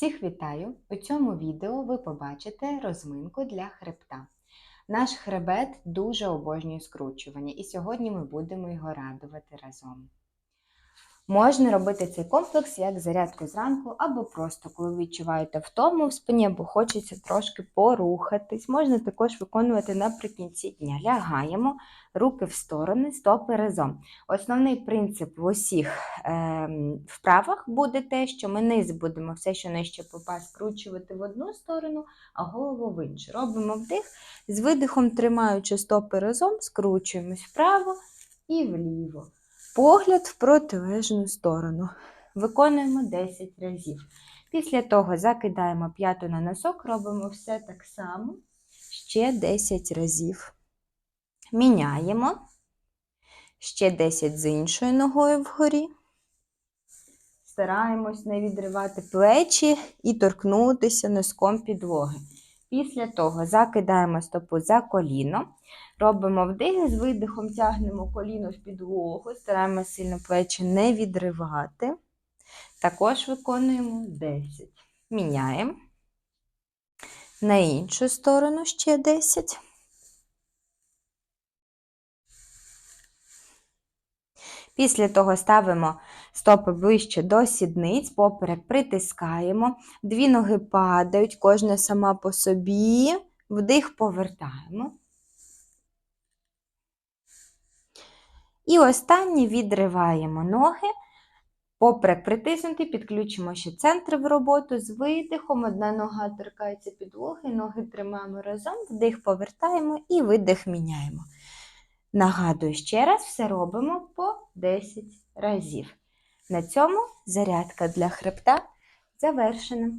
Всіх вітаю! У цьому відео ви побачите розминку для хребта. Наш хребет дуже обожнює скручування, і сьогодні ми будемо його радувати разом. Можна робити цей комплекс як зарядку зранку, або просто коли ви відчуваєте втому в спині, або хочеться трошки порухатись. Можна також виконувати наприкінці дня. Лягаємо, руки в сторони, стопи разом. Основний принцип в усіх е, вправах буде те, що ми низ будемо все, що нижче попа, скручувати в одну сторону, а голову в іншу. Робимо вдих, з видихом тримаючи стопи разом, скручуємось вправо і вліво. Погляд в протилежну сторону. Виконуємо 10 разів. Після того закидаємо п'яту на носок, робимо все так само ще 10 разів. Міняємо. Ще 10 з іншою ногою вгорі. Стараємось не відривати плечі і торкнутися носком підлоги. Після того закидаємо стопу за коліно, робимо вдих, з видихом тягнемо коліно в підлогу, стараємося сильно плечі не відривати. Також виконуємо 10. Міняємо. На іншу сторону ще 10. Після того ставимо стопи ближче до сідниць, поперек притискаємо, дві ноги падають, кожна сама по собі, вдих повертаємо. І останнє відриваємо ноги, поперек притиснути, підключимо ще центр в роботу з видихом. Одна нога торкається підлоги, ноги тримаємо разом, вдих повертаємо і видих міняємо. Нагадую ще раз, все робимо по 10 разів. На цьому зарядка для хребта завершена.